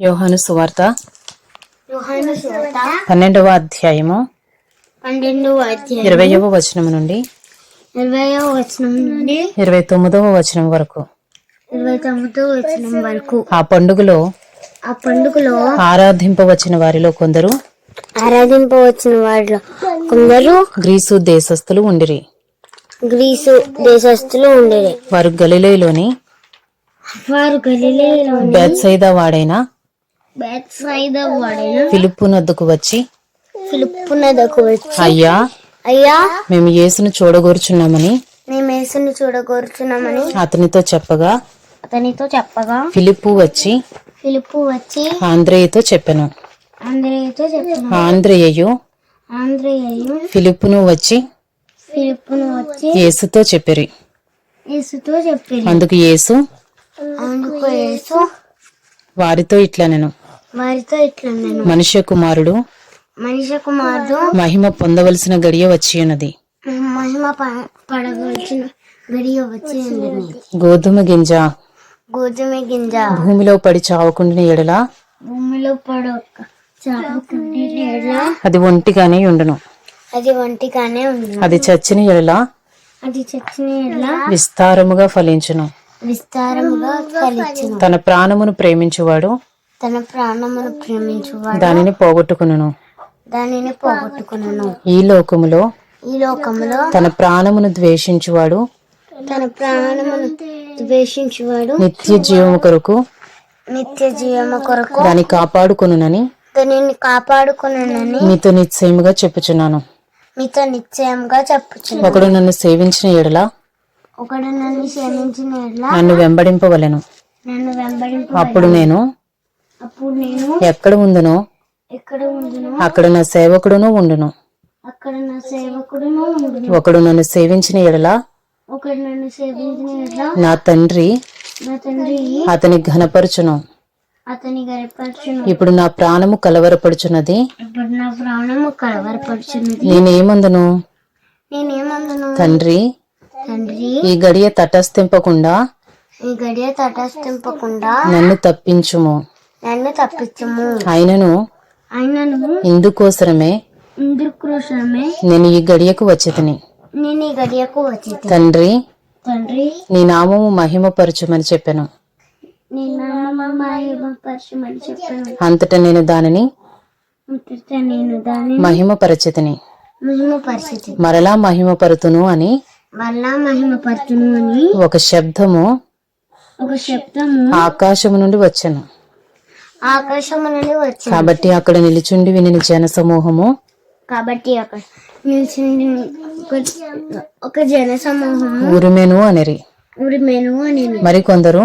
యోహాను సువార్త పన్నెండవ అధ్యాయము పన్నెండవ అధ్యాయం ఇరవయవ వచనం నుండి ఇరవయవ వచనం నుండి ఇరవై తొమ్మిదవ వచనం వరకు. ఇరవై తొమ్మిదవ వచనం వరకు. ఆ పండుగలో ఆ పండుగలో ఆరాధింపవచ్చిన వారిలో కొందరు ఆరాధింపవచ్చిన వారిలో కొందరు గ్రీసు దేశస్థులు ఉండిరి. గ్రీసు దేశస్థులు ఉండేది వారు గలిలేలోని వారు గలిలేలో బేత్సైదా వాడైన బేత్సైద వాడైన ఫిలిప్పు నద్దుకు వచ్చి ఫిలిప్పు నదకు వచ్చి అయ్యా అయ్యా మేము యేసును చూడగోరుచున్నామని. మేము యేసుని చూడగోరుచున్నామని అతనితో చెప్పగా అతనితో చెప్పగా ఫిలిప్పు వచ్చి ఫిలిప్పు వచ్చి ఆంద్రేయతో చెప్పెను. ఆంధ్రేయతో చెప్పిన. ఆంద్రేయు ఆంధ్రేయు ఫిలిప్పును వచ్చి ఫిలిప్పును వచ్చి యేసుతో చెప్పిరి. యేసుతో చెప్పి అందుకు యేసు అందుకు యేసు వారితో ఇట్లా నేను వారితో ఇట్లా మనుష్య కుమారుడు మనిషి కుమారుడు మహిమ పొందవలసిన గడియ వచ్చి ఉన్నది. మహిమ పడవలసిన గడియ వచ్చి ఉండని గోధుమ గింజ గోధుమ గింజ భూమిలో పడి చావకుండా ఎడల భూమిలో పడక చాపుకుంటే ఎడల అది ఒంటిగానే ఉండును. అది వంటిగానే ఉంది అది చచ్చిన ఎడల అది చచ్చిన ఎడల విస్తారముగా ఫలించును. విస్తారముగా ఫలించును. తన ప్రాణమును ప్రేమించువాడు తన ప్రాణమును ప్రేమించువాడు. దానిని పోగొట్టుకును దానిని పోగొట్టుకును ఈ లోకములో ఈ లోకములో తన ప్రాణమును ద్వేషించువాడు. తన ప్రాణమును ద్వేషించువాడు. నిత్య జీవము కొరకు నిత్య జీవము కొరకు దాన్ని కాపాడుకొనునని దానిని కాపాడుకున్నానని మీతో నిశ్చయముగా చెప్పుచున్నాను. మీతో నిశ్చయంగా చెప్పుచున్నాను. ఒకడు నన్ను సేవించిన ఎడల ఒకడు నన్ను క్షమించిన ఎడల నన్ను వెంబడింపవలెను. నన్ను వెంబడింపు అప్పుడు నేను అప్పుడు నేను ఎక్కడ ఉందునో ఎక్కడ ఉండును? అక్కడ నా సేవకుడును ఉండును. అక్కడ నా సేవకుడును ఉండును. ఒకడు నన్ను సేవించిన ఎడల ఒకడు నన్ను సేవించిన ఎడల నా తండ్రి నా తండ్రి అతని ఘనపరచును. అతని గరిపరచును ఇప్పుడు నా ప్రాణము కలవరపడుచున్నది. ఇప్పుడు నా ప్రాణము కలవరపరుచున్నది నేనేమందును? నేనేమందును? తండ్రి తండ్రి ఈ గడియ తటస్థింపకుండా ఈ గడియ తటస్థింపకుండా నన్ను తప్పించుము. నన్ను తప్పించము. అయినను ఆయనను ఇందుకోసరమే ఇంద్రకృషమే నేను ఈ గడియకు వచ్చేతిని. నేను ఈ గడియకు వచ్చి తండ్రి తండ్రి నీ నామము మహిమపరచుమని చెప్పాను. నీ చెప్పాను. అంతటా నేను దానిని అంతటా నేను దాని మహిమపరచితిని. మహిమ పరిస్థితి మరలా మహిమపరుతును అని వల్ల మహిమ పరచును అని ఒక శబ్దము ఒక శబ్దము ఆకాశము నుండి వచ్చెను. ఆకాశము నుండి వచ్చింది. కాబట్టి అక్కడ నిలిచుండి వినిన జన సమూహము. కాబట్టి అక్కడ నిలిచింది ఒక- ఒక జన సమూహము. ఉరిమెను అనిరి. ఉరిమేను అని మరికొందరు.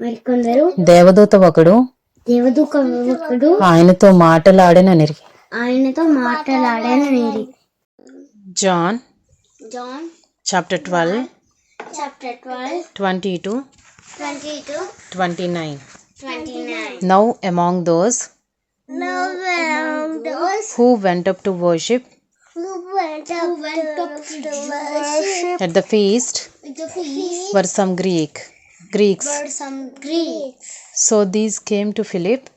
మరికొందరు. దేవదూత ఒకడు. దేవదూక ఒకడు. ఆయనతో మాటలాడననిరి ఆయనతో మాట్లాడానని John. John. Chapter twelve chapter twelve twenty two twenty two twenty nine Now among those Now among those who went up to worship who went up, who went up to, worship at the feast, the feast were some Greek Greeks. Were some Greeks. So these came to Philip.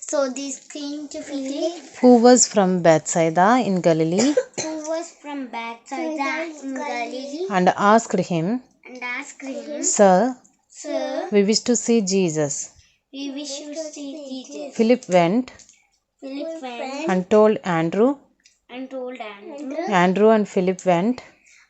So these came to Philip, who was from Bethsaida in Galilee. who was from Bethsaida in Galilee, and asked him. And asked him, Sir, Sir, we wish to see Jesus we wish to see Jesus. Philip went Philip went and told Andrew. and told Andrew. Andrew and Philip went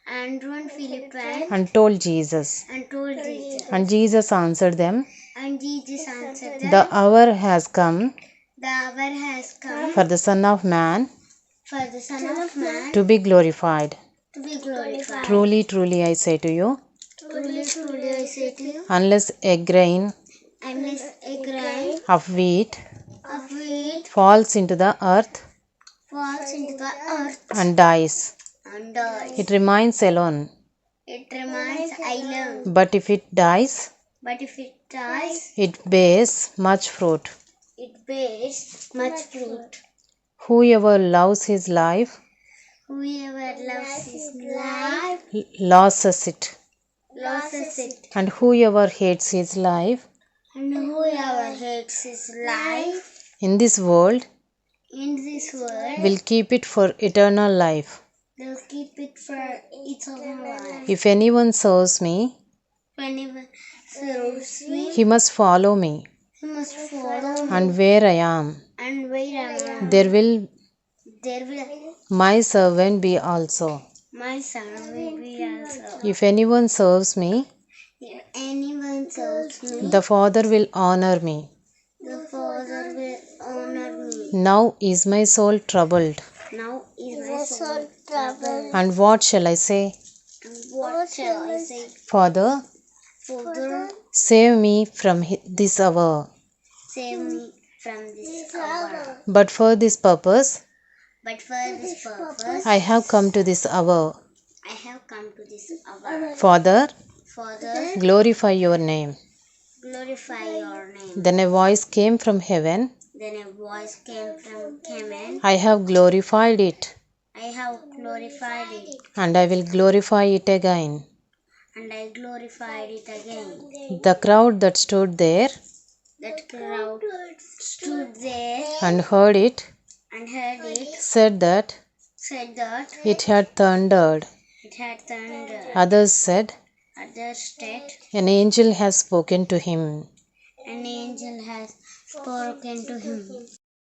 Andrew and Philip went and told Jesus. and told Jesus. And Jesus answered them, And Jesus answered them, The hour has come The hour has come for the Son of Man for the Son of Man to be glorified. to be glorified. Truly, truly, I say to you, Truly, truly, I say to you, unless a grain unless a grain of wheat of wheat falls into the earth falls into the earth and dies, and dies, it remains alone. it remains alone. But if it dies, But if it dies, it bears much fruit. it bears much fruit. Whoever loves his life Whoever loves his life loses it, loses it, and whoever hates his life and whoever hates his life in this world in this world will keep it for eternal life. will keep it for eternal life. If anyone serves me, If anyone serves me, he must follow me, he must follow me, and where I am, and wait I am. there will There will my servant be also. my son will be also. If anyone serves me, If anyone serves me, the Father will honor me. the Father will honor me. Now is my soul troubled, Now is my soul troubled. and what shall I say? And what shall I say? Father, Father, save me from hi- this hour. save me from this hour. But for this purpose, But for this purpose, I have come to this hour. I have come to this hour. Father, Father, glorify your name. glorify your name. Then a voice came from heaven Then a voice came from heaven. I have glorified it, I have glorified it, and I will glorify it again. and I glorified it again. The crowd that stood there That crowd stood there and heard it and heard it, said that said that it had thundered. it had thunder. Others said, Others said, An angel has spoken to him. An angel has spoken to him.